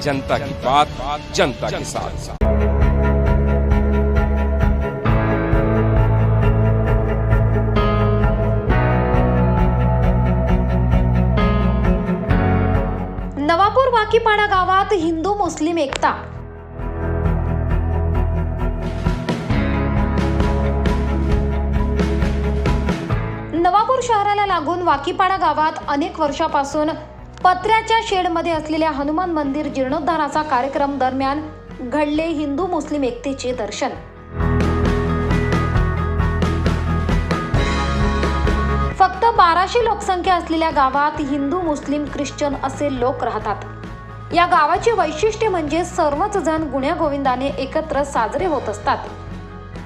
जनता की बात जनता के साथ। नवापूर वाकीपाडा गावात हिंदू मुस्लिम एकता. नवापूर शहराला लागून वाकीपाडा गावात अनेक वर्षापासून पत्र्याच्या शेडमध्ये असलेल्या हनुमान मंदिर जीर्णोद्धाराचा कार्यक्रम दरम्यान घडले हिंदू मुस्लिम एकतेचे दर्शन. फक्त बाराशे लोकसंख्या असलेल्या गावात हिंदू मुस्लिम ख्रिश्चन असे लोक राहतात. या गावाचे वैशिष्ट्य म्हणजे सर्वच जण गुण्यागोविंदाने एकत्र साजरे होत असतात.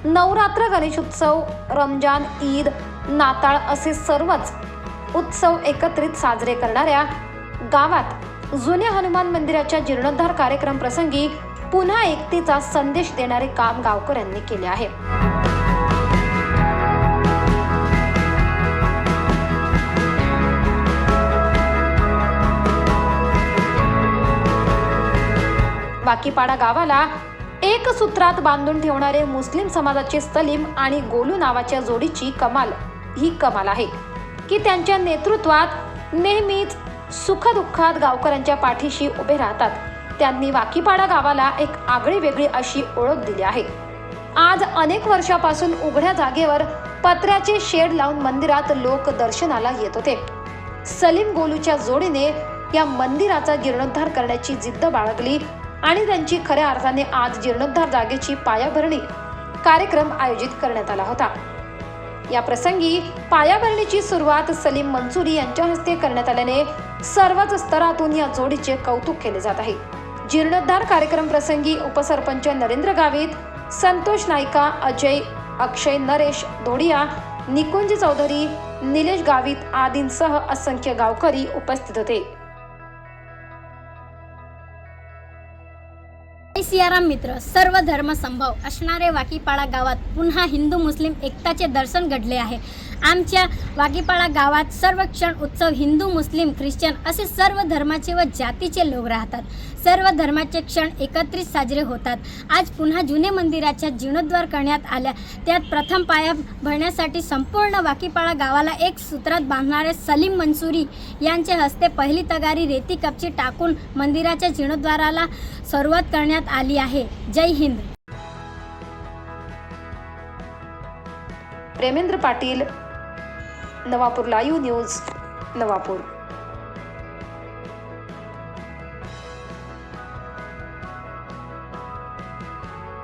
नवरात्र गणेशोत्सव रमजान ईद नाताळ असे सर्वच उत्सव एकत्रित साजरे करणाऱ्या गावात जुन्या हनुमान मंदिराच्या जीर्णोद्धार कार्यक्रम प्रसंगी पुन्हा एकतेचा संदेश देणारे काम गावकऱ्यांनी केले आहे. वाकीपाडा गावाला एक सूत्रात बांधून ठेवणारे मुस्लिम समाजाचे सलीम आणि गोलू नावाच्या जोडीची कमाल ही कमाल आहे की त्यांच्या नेतृत्वात नेहमीच सुखदुःखात गावकऱ्यांच्या पाठीशी उभे राहतात. त्यांनी वाकीपाडा गावाला एक आगळी वेगळी अशी ओळख दिली आहे. आज अनेक वर्षापासून उघड्या जागेवर पत्र्याचे शेड लावून मंदिरात लोक दर्शनाला येत होते. सलीम गोलूच्या जोडीने या मंदिराचा जीर्णोद्धार करण्याची जिद्द बाळगली आणि त्यांची खऱ्या अर्थाने आज जीर्णोद्धार जागेची पायाभरणी कार्यक्रम आयोजित करण्यात आला होता. या प्रसंगी पायाभरणीची सुरुवात सलीम मंसुरी यांच्या हस्ते करण्यात आल्याने सर्वच स्तरातून या जोडीचे कौतुक केले जात आहे. जीर्णोद्धार कार्यक्रम प्रसंगी उपसरपंच नरेंद्र गावित संतोष नायका अजय अक्षय नरेश धोडिया निकुंज चौधरी निलेश गावित आदींसह असंख्य गावकरी उपस्थित होते. सियाराम मित्र सर्व धर्म संभव. असणारे वाकीपाडा गावात पुन्हा हिंदू मुस्लिम एकताचे दर्शन घडले आहे. आमच्या वाकीपाडा गावात सर्व क्षण उत्सव हिंदू मुस्लिम ख्रिश्चन असे सर्व धर्माचे व जातीचे लोक राहतात. सर्व धर्माचे क्षण एकत्रित साजरे होतात. आज पुन्हा जुने मंदिराच्या जीर्णोद्धार करण्यात आल्या. त्यात प्रथम पाया भरण्यासाठी संपूर्ण वाकीपाडा गावाला एक सूत्रात बांधणारे सलीम मंसुरी यांच्या हस्ते पहिली तगारी रेती कपची टाकून मंदिराच्या जीर्णोद्धाराला सुरुवात करण्यात आली आहे. जय Hind. Premendra Patil Navapur live news Navapur.